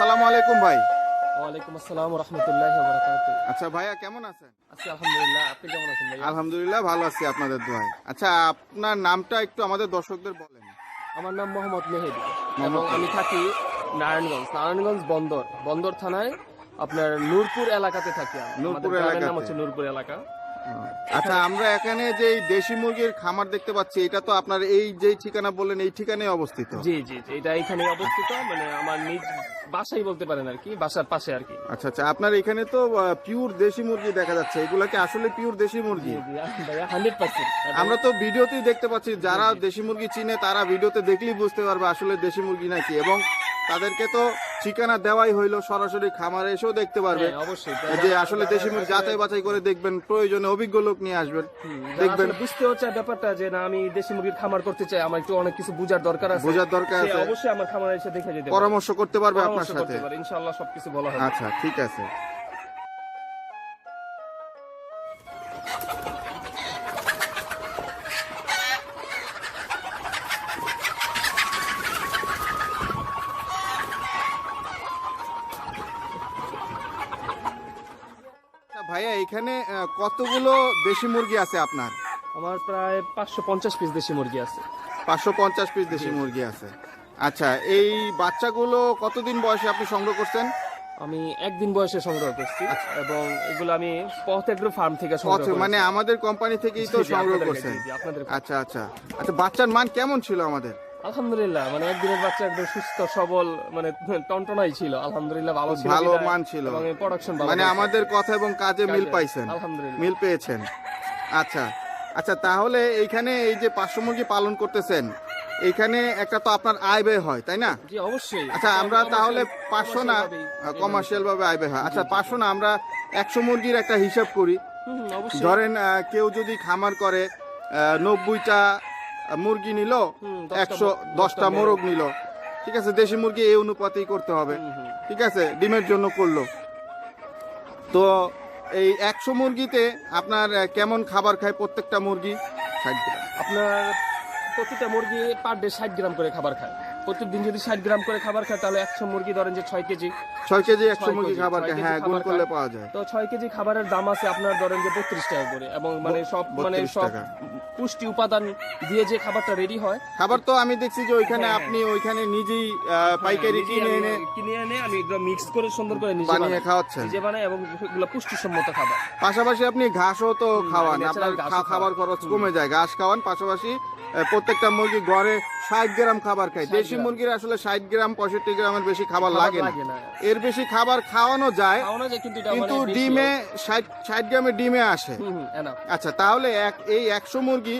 আলাইকুম ভাই। ওয়ালাইকুম আসসালাম রহমতুল্লাহ আচ্ছা ভাইয়া কেমন আছেন? আছি আলহামদুলিল্লাহ আপনি কেমন আছেন আলহামদুলিল্লাহ ভালো আছি আপনাদের দোয়ায়। আচ্ছা আপনার নামটা একটু আমাদের দর্শকদের বলেন। আমার নাম মোহাম্মদ মেহেদি। এবং আমি থাকি নারায়ণগঞ্জ নারায়ণগঞ্জ বন্দর। বন্দর থানায় আপনার নূরপুর এলাকাতে থাকি নূরপুর গ্রামের নাম। হচ্ছে নূরপুর এলাকা। আচ্ছা আমরা এখানে যে এই দেশি মুরগির খামার দেখতে পাচ্ছি এটা তো আপনার এই যে ঠিকানা বললেন এই ঠিকানায় অবস্থিত। জি জি জি, এটা এখানে অবস্থিত মানে আমার নিজ বাসাই বলতে পারেন আর কি বাসার পাশে আর কি। আচ্ছা আচ্ছা আপনার এখানে তো পিওর দেশি মুরগি দেখা যাচ্ছে এগুলা কি আসলে পিওর দেশি মুরগি? জি জি ভাইয়া হান্ড্রেড পার্সেন্ট আমরা তো ভিডিওতেই দেখতে পাচ্ছি যারা দেশি মুরগি চিনে তারা ভিডিওতে দেখলেই বুঝতে পারবে আসলে দেশি মুরগি নাকি এবং তাদেরকে তো ঠিকানা দেওয়াই হইল সরাসরি খামারে এসেও দেখতে পারবে। হ্যাঁ, অবশ্যই। যে আসলে দেশি মুরগি যাচাই বাছাই করে দেখবেন প্রয়োজনে অভিজ্ঞ লোক নিয়ে আসবেন। দেখবেন। বুঝতে হচ্ছে ব্যাপারটা যে না আমি দেশি মুরগির খামার করতে চাই আমার একটু অনেক কিছু বোঝার দরকার আছে। বোঝার দরকার আছে। অবশ্যই আমার খামারে এসে দেখে যেতে পারে। পরামর্শ করতে পারবে আপনার সাথে। ইনশাআল্লাহ সবকিছু বলা হবে। আচ্ছা ঠিক আছে। ভাইয়া এখানে কতগুলো দেশি মুরগি আছে আপনার? আমার প্রায় পাঁচশো পঞ্চাশ পিস দেশি মুরগি আছে। পাঁচশো পঞ্চাশ পিস দেশি মুরগি আছে। আচ্ছা এই বাচ্চাগুলো কতদিন বয়সে আপনি সংগ্রহ করছেন? আমি একদিন বয়সে সংগ্রহ করছি এবং এগুলো আমি পথ এগ্রো ফার্ম থেকে সংগ্রহ আচ্ছা। মানে আমাদের কোম্পানি থেকেই তো সংগ্রহ করছেন। আচ্ছা আচ্ছা। আচ্ছা বাচ্চার মান কেমন ছিল আমাদের? আলহামদুলিল্লাহ মানে একদিনের বাচ্চা একদম সুস্থ সবল মানে টনটনাই ছিল। আলহামদুলিল্লাহ ভালো ছিল ভালো মান ছিল। এবং প্রোডাকশন মানে আমাদের কথা এবং কাজে মিল পাইছেন। আলহামদুলিল্লাহ। মিল পেয়েছেন। আচ্ছা আচ্ছা তাহলে এইখানে এই যে পাঁচশো মুরগি পালন করতেছেন এইখানে একটা তো আপনার আয় ব্যয় হয় তাই না? জি অবশ্যই। আচ্ছা আমরা তাহলে পাঁচশো না কমার্শিয়াল ভাবে। আয় ব্যয় হয়। আচ্ছা পাঁচশো না আমরা একশো মুরগির একটা হিসাব করি। ধরেন কেউ যদি খামার করে নব্বইটা মুরগি নিল একশো দশটা মোরগ নিল। ঠিক আছে দেশি মুরগি এই অনুপাতেই করতে হবে। ঠিক আছে ডিমের জন্য করল। তো এই একশো মুরগিতে আপনার কেমন খাবার খায় প্রত্যেকটা মুরগি? ষাট গ্রাম। আপনার প্রতিটা মুরগি পার ডে ষাট গ্রাম করে খাবার খায়। প্রত্যেকদিন যদি ষাট গ্রাম করে খাবার খায় তাহলে একশো মুরগি ধরেন যে ছয় কেজি। ছয় কেজি একশো ছয় মুরগি খাবার খায়। হ্যাঁ গুণ করলে পাওয়া যায়। তো ছয় কেজি খাবারের দাম আছে আপনার ধরেন যে বত্রিশ টাকা করে। এবং মানে সব মানে সব পুষ্টি উপাদান দিয়ে যে খাবারটা রেডি হয় খাবার তো আমি দেখছি যে ওইখানে হ্যাঁ, আপনি ওইখানে নিজেই আহ, পাইকারি হ্যাঁ, কিনে এনে কিনে এনে আমি মিক্স করে সুন্দর করে নিজে বানিয়ে খাওয়াচ্ছেন। নিজে বানাই এবং এগুলো পুষ্টিসম্মত খাবার। পাশাপাশি আপনি ঘাসও তো খাওয়ান। আপনার খাবার খরচ কমে যায়। ঘাস খাওয়ান পাশাপাশি প্রত্যেকটা মুরগি গড়ে ষাট গ্রাম খাবার খায়। দেশি মুরগির আসলে ষাট গ্রাম পঁয়ষট্টি গ্রামের বেশি খাবার লাগে না। এর বেশি খাবার খাওয়ানো যায় কিন্তু মানে ডিমে ষাট ষাট গ্রামের ডিমে আসে। আচ্ছা তাহলে এক এই একশো মুরগি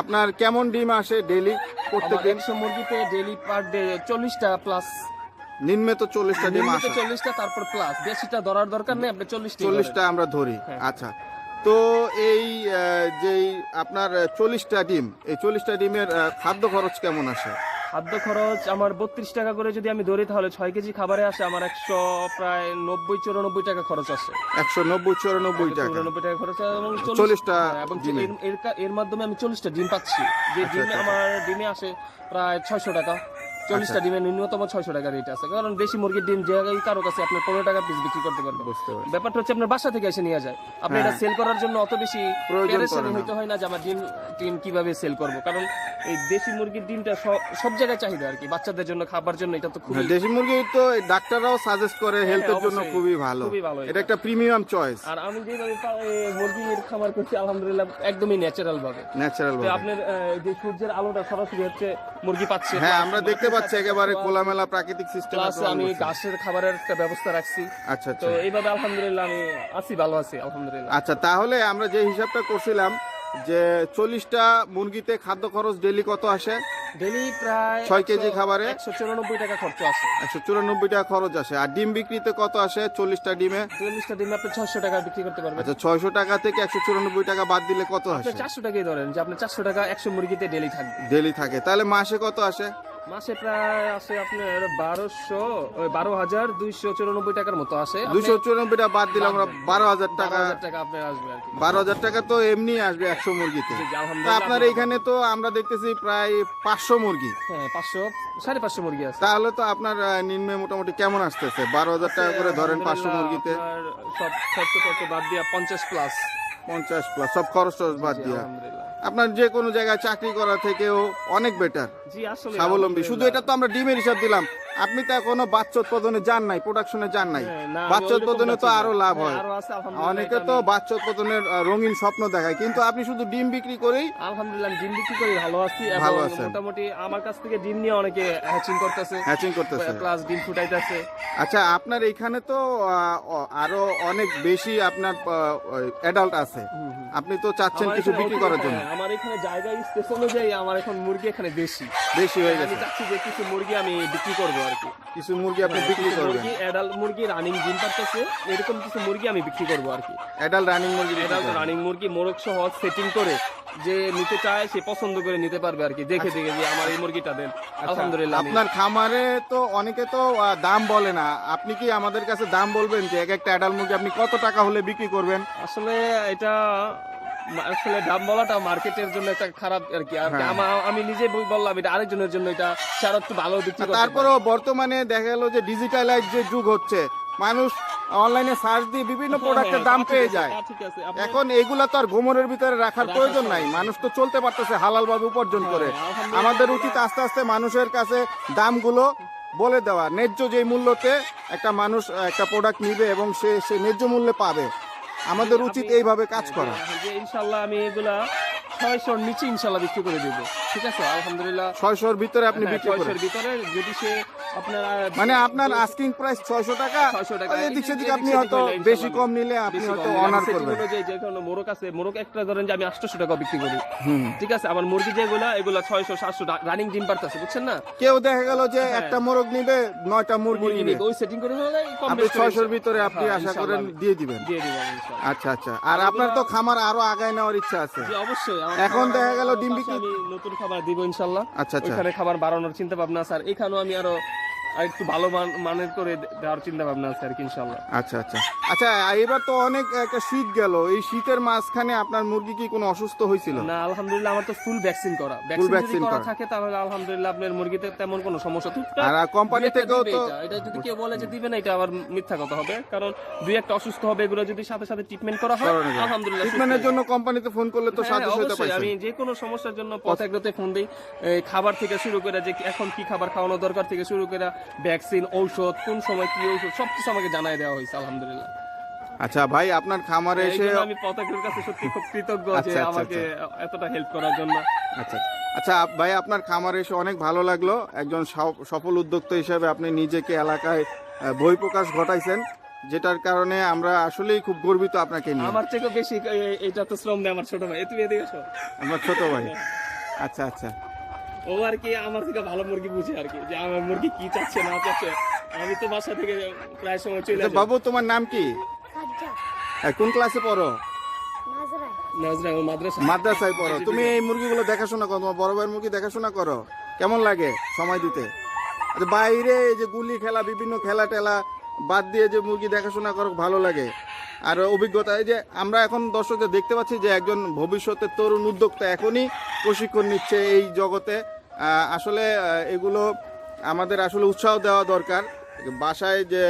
আপনার কেমন ডিম আসে ডেলি প্রত্যেক একশো মুরগিতে ডেলি পার ডে চল্লিশটা প্লাস নিম্নে তো চল্লিশটা ডিম আসে। চল্লিশটা তারপর প্লাস বেশিটা ধরার দরকার নেই আপনি চল্লিশটা চল্লিশটা আমরা ধরি। হ্যাঁ। আচ্ছা তো এই যেই আপনার চল্লিশটা ডিম এই চল্লিশটা ডিমের খাদ্য খরচ কেমন আসে খাদ্য খরচ আমার বত্রিশ টাকা করে যদি আমি ধরি তাহলে ছয় কেজি খাবারে আসে আমার একশো প্রায় নব্বই চুরানব্বই টাকা খরচ আসে একশো নব্বই চুরানব্বই টাকা। চুরানব্বই টাকা খরচ এবং চল্লিশ- চল্লিশটা হ্যাঁ, এবং এর- মাধ্যমে আমি চল্লিশটা ডিম পাচ্ছি। যে আচ্ছা, ডিমে আচ্ছা, আমার ডিমে আসে প্রায় ছয়শো টাকা। চল্লিশটা ডিমে ন্যূনতম ছয়শো টাকা রেট আছে। কারণ দেশি মুরগির ডিম যে কারও কাছে আপনি পনেরো টাকা পিস বিক্রি করতে পারবেন ব্যাপারটা হচ্ছে আপনার বাসা থেকে এসে নিয়ে যায়। আপনি হ্যাঁ। এটা সেল করার জন্য অত বেশি পেরেশানি হইতে হয় না যে আমার ডিম ডিম কীভাবে সেল করব। কারণ এই দেশি মুরগির ডিমটা সব জায়গায় চাহিদা আর কি। বাচ্চাদের জন্য খাবার জন্য এটা তো খুবই হ্যাঁ, দেশি মুরগি তো ডাক্তাররাও সাজেস্ট করে হেলথের জন্য খুবই ভালো। এটা। একটা প্রিমিয়াম চয়েস আর আমি যেভাবে মুরগির খাবার করছি আলহামদুলিল্লাহ একদমই ন্যাচারাল ভাবে। ন্যাচারাল তো আপনার যে সূর্যের আলোটা সরাসরি হচ্ছে মুরগি পাচ্ছে। হ্যাঁ আমরা দেখতে পাচ্ছি একেবারে খোলামেলা প্রাকৃতিক সিস্টেম প্লাস আমি ঘাসের খাবারের একটা ব্যবস্থা রাখছি। আচ্ছা তো আচ্ছা। এইভাবে আলহামদুলিল্লাহ আমি আছি ভালো আছি আলহামদুলিল্লাহ। আচ্ছা তাহলে আমরা যে হিসাবটা করছিলাম যে চল্লিশটা মুরগিতে খাদ্য খরচ ডেলি কত আসে? ডেলি প্রায় ছয় কেজি খাবারে? একশো চুরানব্বই টাকা খরচ আছে একশো চুরানব্বই টাকা খরচ আসে। আর ডিম বিক্রিতে কত আসে? চল্লিশটা ডিমে? চল্লিশটা ডিমে আপনি ছয়শো টাকা বিক্রি করতে পারবেন। আচ্ছা ছয়শো টাকা থেকে একশো চুরানব্বই টাকা বাদ দিলে কত আপনি আসে? চারশো টাকাই ধরেন যে আপনার চারশো টাকা একশো মুরগিতে ডেলি থাকবে। ডেলি থাকে। তাহলে মাসে কত আসে? মাসে প্রায় আসে আপনার বারোশো বারো হাজার দুইশো চুরানব্বই টাকার মতো আসে দুশো চুরানব্বইটা বাদ দিলে আমরা বারো হাজার টাকা টাকা আপনার আসবে আর কি। বারো হাজার টাকা তো এমনি আসবে একশো মুরগিতে। আপনার এইখানে তো আমরা দেখতেছি প্রায় পাঁচশো মুরগি। হ্যাঁ পাঁচশো সাড়ে পাঁচশো মুরগি আছে। তাহলে তো আপনার নিম্নে মোটামুটি কেমন আসতেছে? বারো হাজার টাকা করে ধরেন পাঁচশো মুরগিতে। সব খরচ বাদ দিয়ে পঞ্চাশ প্লাস পঞ্চাশ প্লাস সব খরচ বাদ দিয়া। আপনার যে কোনো জায়গায় চাকরি করা থেকেও অনেক বেটার স্বাবলম্বী। শুধু এটা তো আমরা ডিমের হিসাব দিলাম। আপনি তো এখনও বাচ্চা উৎপাদনে যান নাই প্রোডাকশনে যান নাই। হ্যাঁ, বাচ্চা উৎপাদনে তো আরও লাভ হ্যাঁ, হয় আছে, অনেকে তো বাচ্চা উৎপাদনের রঙিন স্বপ্ন দেখায়। কিন্তু আপনি শুধু ডিম বিক্রি করেই আলহামদুলিল্লাহ ডিম বিক্রি করে ভালো আছি ভালো আছেন। মোটামুটি আমার কাছ থেকে ডিম নিয়ে অনেকে হ্যাচিং করতেছে। হ্যাচিং করতেছে। প্লাস ডিম ফুটাইতেছে। আচ্ছা আপনার এখানে তো আরও অনেক বেশি আপনার অ্যাডাল্ট আছে। আপনি তো চাচ্ছেন কিছু বিক্রি করার জন্য। হ্যাঁ, আমার এখানে জায়গা স্পেস অনুযায়ী আমার এখন মুরগি এখানে বেশি। বেশি হয়ে আমি গেছে। চাচ্ছি যে কিছু মুরগি আমি বিক্রি করব। আর কি কিছু মুরগি আপনি হ্যাঁ, বিক্রি করবেন। মুরগি অ্যাডাল্ট মুরগি রানিং ডিম পারতেছে এরকম কিছু মুরগি আমি বিক্রি করব আর কি অ্যাডাল্ট রানিং মুরগি অ্যাডাল্ট রানিং মুরগি মোরগ সহ সেটিং করে যে নিতে চায় সে পছন্দ করে নিতে পারবে আর কি দেখে দেখে যে আমার এই মুরগিটা দেন। আলহামদুলিল্লাহ আচ্ছা, আপনার খামারে তো অনেকে তো দাম বলে না। আপনি কি আমাদের কাছে দাম বলবেন যে এক একটা অ্যাডাল্ট মুরগি আপনি কত টাকা হলে বিক্রি করবেন? আসলে এটা আসলে দাম বলাটা মার্কেটের জন্য একটা খারাপ আর কি। হ্যাঁ। আমি নিজে বললাম এটা আরেকজনের জন্য এটা সে আরও একটু ভালো বিক্রি। তারপরেও বর্তমানে দেখা গেল যে ডিজিটালাইজ যে যুগ হচ্ছে মানুষ অনলাইনে সার্চ দিয়ে বিভিন্ন হ্যাঁ, প্রোডাক্টের হ্যাঁ, দাম পেয়ে যায়। এখন এগুলা তো আর গোমরের ভিতরে রাখার প্রয়োজন নাই। মানুষ তো চলতে পারতেছে হালাল ভাবে উপার্জন করে। হ্যাঁ, আমাদের উচিত আস্তে আস্তে মানুষের কাছে দামগুলো বলে দেওয়া। ন্যায্য যে মূল্যতে একটা মানুষ একটা প্রোডাক্ট নিবে এবং সে সে ন্যায্য মূল্যে পাবে। আমাদের উচিত এইভাবে কাজ করা। যে ইনশাল্লাহ আমি এগুলা ছয়শোর নিচে ইনশাল্লাহ বিক্রি করে দিব। ঠিক আছে আলহামদুলিল্লাহ। ছয়শোর ভিতরে আপনি হ্যাঁ, বিক্রি করেন। 600 ভিতরে যদি সে আপনার মানে আপনার আস্কিং প্রাইস ছয়শো টাকা 600 টাকা। এদিক সেদিক আপনি হয়তো বেশি কম নিলে আপনি হয়তো অনার করবেন। অনুযায়ী যে কোনো মোরগ আছে মোরগ একটা ধরেন যে আমি আটশো টাকা বিক্রি করি। ঠিক আছে আমার মুরগি যেগুলা এগুলা ছয়শো সাতশো রানিং ডিম পারতেছে বুঝছেন না? কেউ দেখা গেল যে হ্যাঁ। একটা মোরগ নিবে নয়টা মুরগি নিবে। ওই সেটিং করে হলে কম ছয়শোর ভিতরে আপনি হ্যাঁ, আশা করেন দিয়ে দিবেন। দিয়ে দিব আমি আচ্ছা আচ্ছা। আর আপনার তো খামার আরও আগায় নেওয়ার ইচ্ছা আছে। অবশ্যই। এখন দেখা গেল ডিম বিক্রি- নতুন খাবার দিব ইনশাল্লাহ। আচ্ছা আচ্ছা। ওইখানে খাবার বাড়ানোর চিন্তা ভাবনা আছে। আর এখানেও আমি আরও আর একটু ভালো মানের করে দেওয়ার চিন্তা ভাবনা আছে আর কি ইনশাল্লাহ আচ্ছা আচ্ছা। আচ্ছা এবার তো অনেক একটা শীত গেল। এই শীতের মাঝখানে আপনার মুরগি কি কোনো অসুস্থ হয়েছিল? না আলহামদুলিল্লাহ আমার তো ফুল ভ্যাকসিন করা। ভ্যাকসিন করা। থাকে তাহলে আলহামদুলিল্লাহ আপনার মুরগিতে তেমন কোনো সমস্যা। আর কোম্পানি থেকেও তো এটা। যদি কেউ বলে যে দিবে না এটা আবার মিথ্যা কথা হবে। কারণ দুই একটা অসুস্থ হবে এগুলো যদি সাথে সাথে ট্রিটমেন্ট করা হয় আলহামদুলিল্লাহ ট্রিটমেন্টের জন্য কোম্পানিতে ফোন করলে তো সাহায্য সহায়তা অবশ্যই। আমি যে কোনো সমস্যার জন্য পথেগ্রতে ফোন দিই। খাবার থেকে শুরু করে যে এখন কি খাবার খাওয়ানো দরকার থেকে শুরু করে ভ্যাকসিন ঔষধ কোন সময় কি ঔষধ সবকিছু আমাকে জানাই দেওয়া হয়েছে আলহামদুলিল্লাহ। আচ্ছা ভাই আপনার খামারে এসে আমি পথেগ্রের কাছে সত্যি খুব কৃতজ্ঞ যে আচ্ছা, আচ্ছা, আমাকে এতটা হেল্প করার জন্য। আচ্ছা আচ্ছা ভাই আপনার খামারে এসে অনেক ভালো লাগল। একজন সফল উদ্যোক্তা হিসেবে আপনি নিজেকে এলাকায় আহ, বহিঃপ্রকাশ ঘটাইছেন যেটার কারণে আমরা আসলেই খুব গর্বিত আপনাকে নিয়ে। আমার থেকে বেশি এটা তো শ্রম দেয় আমার ছোট ভাই। তুমি এদিকে। আমার ছোট ভাই। আচ্ছা আচ্ছা। ও আর কি আমার থেকে ভালো মুরগি বুঝে আর কি যে আমার মুরগি কি চাচ্ছে না চাচ্ছে। আমি তো বাসা থেকে প্রায় সময় চলে আচ্ছা, আসি। বাবু তোমার নাম কি? সাজ্জা কোন ক্লাসে পড়ো? নাজরায়। নাজরা ও মাদ্রাসা মাদ্রাসায় পড়ো। তুমি এই মুরগিগুলো দেখাশোনা করো তোমার বড় ভাইয়ের মুরগি দেখাশোনা করো। কেমন লাগে সময় দিতে? আচ্ছা, বাইরে এই যে গুলি খেলা বিভিন্ন খেলা টেলা বাদ দিয়ে যে মুরগি দেখাশোনা করো ভালো লাগে। আর অভিজ্ঞতা এই যে আমরা এখন দর্শকদের দেখতে পাচ্ছি যে একজন ভবিষ্যতের তরুণ উদ্যোক্তা এখনই প্রশিক্ষণ নিচ্ছে এই জগতে। আসলে এগুলো আমাদের আসলে উৎসাহ দেওয়া দরকার। বাসায় যে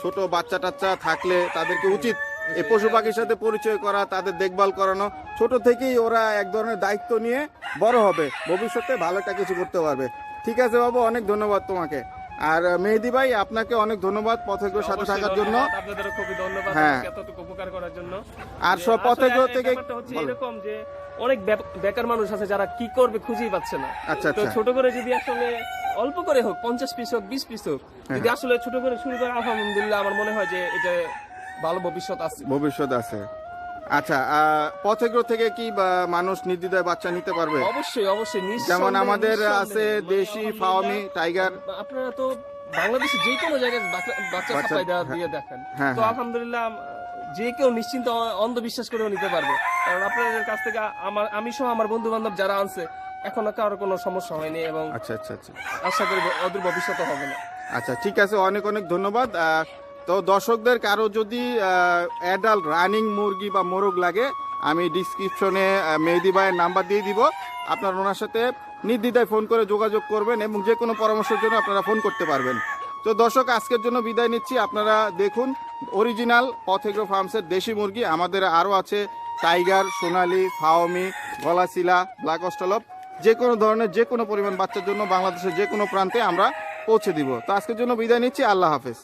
ছোট বাচ্চা টাচ্চা থাকলে তাদেরকে উচিত এই পশু পাখির সাথে পরিচয় করা তাদের দেখভাল করানো। ছোট থেকেই ওরা এক ধরনের দায়িত্ব নিয়ে বড় হবে। ভবিষ্যতে ভালো একটা কিছু করতে পারবে। ঠিক আছে বাবু অনেক ধন্যবাদ তোমাকে। আর মেহেদি ভাই আপনাকে অনেক ধন্যবাদ পথেগ্রর সাথে থাকার জন্য। আপনাদেরও খুবই ধন্যবাদ হ্যাঁ। উপকার করার জন্য। আর সব আসলে পথেগ্র থেকে এরকম যে অনেক বেকার মানুষ আছে যারা কি করবে খুঁজেই পাচ্ছে না। আচ্ছা তো আচ্ছা। ছোট করে যদি আসলে অল্প করে হোক পঞ্চাশ পিস হোক বিশ পিস হোক হ্যাঁ। যদি আসলে ছোট করে শুরু করে আলহামদুলিল্লাহ আমার মনে হয় যে এটা ভালো ভবিষ্যৎ আছে। ভবিষ্যৎ আছে। আচ্ছা পথেগ্র থেকে কি মানুষ নির্দ্বিধায় বাচ্চা নিতে পারবে? অবশ্যই অবশ্যই যেমন আমাদের আছে মানে দেশি ফাওমি টাইগার। আপনারা তো বাংলাদেশে যে কোনো জায়গায় বাচ্চা হ্যাঁ। দিয়ে দেখেন। হ্যাঁ, তো। আলহামদুলিল্লাহ যে কেউ নিশ্চিন্ত অন্ধবিশ্বাস করেও নিতে পারবে। কারণ আপনাদের কাছ থেকে আমার আমি সহ আমার বন্ধু বান্ধব যারা আনছে এখনও কারও কোনো সমস্যা হয়নি এবং আচ্ছা আচ্ছা আচ্ছা। আশা করি অদূর ভবিষ্যতে হবে না। আচ্ছা ঠিক আছে অনেক অনেক ধন্যবাদ। তো দর্শকদের কারও যদি অ্যাডাল্ট রানিং মুরগি বা মোরগ লাগে আমি ডিসক্রিপশনে মেহেদি ভাইয়ের নাম্বার দিয়ে দিব। আপনার ওনার সাথে নির্দ্বিধায় ফোন করে যোগাযোগ করবেন এবং যে কোনো পরামর্শের জন্য আপনারা ফোন করতে পারবেন। তো দর্শক আজকের জন্য বিদায় নিচ্ছি। আপনারা দেখুন অরিজিনাল পথেগ্রো ফার্মসের দেশি মুরগি আমাদের আরও আছে টাইগার, সোনালি, ফাওমি, গলাশিলা, ব্ল্যাক অস্টলপ যে কোনো ধরনের, যে কোনো পরিমাণ বাচ্চার জন্য বাংলাদেশের যে কোনো প্রান্তে আমরা পৌঁছে দিব। তো আজকের জন্য বিদায় নিচ্ছি। আল্লাহ হাফেজ।